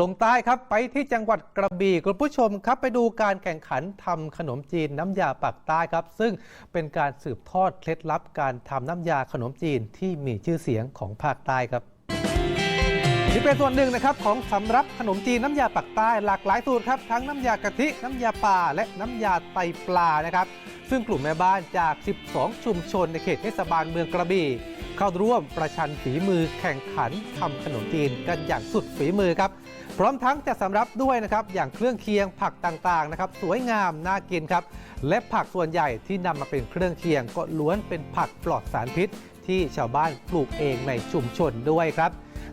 ลงใต้ครับไปที่จังหวัดกระบี่คุณผู้ชมครับไปดูการแข่งขันทำขนมจีนน้ำยาปากใต้ครับ ซึ่งเป็นการสืบทอดเคล็ดลับการทำน้ำยาขนมจีนที่มีชื่อเสียงของภาคใต้ครับนี่เป็นส่วนหนึ่งนะครับของสำรับขนมจีนน้ำยาปักใต้หลากหลายสูตรครับทั้งน้ำยากะทิ น้ำยาป่าและน้ำยาไตปลานะครับ ซึ่งกลุ่มแม่บ้านจาก 12 ชุมชนในเขตเทศบาลเมืองกระบี่เข้าร่วมประชันฝีมือแข่งขันทำขนมจีนกันอย่างสุดฝีมือครับ พร้อมทั้งจะสำรับด้วยนะครับอย่างเครื่องเคียงผักต่างๆนะครับสวยงามน่ากินครับและผักส่วนใหญ่ที่นำมาเป็นเครื่องเคียงก็ล้วนเป็นผักปลอดสารพิษ ที่ชาวบ้านปลูกเองในชุมชนด้วยครับ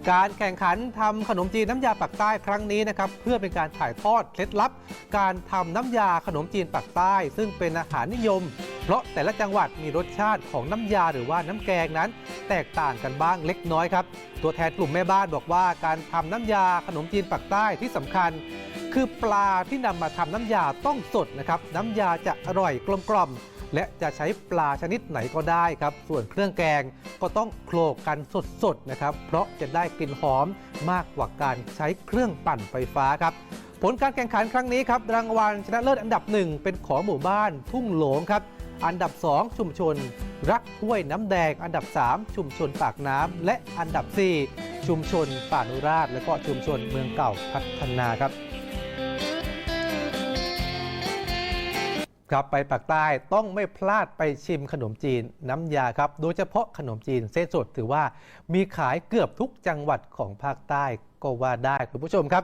การแข่งขันทำขนมจีนน้ำยาปักใต้ครั้งนี้นะครับเพื่อเป็นการถ่ายทอดเคล็ดลับ การทำน้ำยาขนมจีนปักใต้ ซึ่งเป็นอาหารนิยม เพราะแต่ละจังหวัดมีรสชาติของน้ำยาหรือว่าน้ำแกงนั้น แตกต่างกันบ้างเล็กน้อยครับตัวแทนกลุ่มแม่บ้านบอกว่า การทำน้ำยาขนมจีนปักใต้ที่สำคัญ คือปลาที่นำมาทำน้ำยาต้องสดนะครับน้ำยาจะอร่อยกลมกล่อม และจะใช้ปลาชนิดไหนก็ได้ครับ ส่วนเครื่องแกงก็ต้องโขลกกันสดๆนะครับ เพราะจะได้กลิ่นหอมมากกว่าการใช้เครื่องปั่นไฟฟ้าครับ ผลการแข่งขันครั้งนี้ครับรางวัลชนะเลิศอันดับหนึ่งเป็นของหมู่บ้านทุ่งหลงครับ อันดับ 2 ชุมชน รักห้วยน้ำแดง อันดับ 3 ชุมชนปากน้ำและอันดับ 4 ชุมชนป่านุราช และก็ชุมชนเมืองเก่าพัฒนาครับ ครับไปปากใต้ต้องไม่พลาดไปชิมขนมจีนน้ำยาครับ โดยเฉพาะขนมจีนเส้นสดถือว่ามีขายเกือบทุกจังหวัดของภาคใต้ก็ว่าได้คุณผู้ชมครับ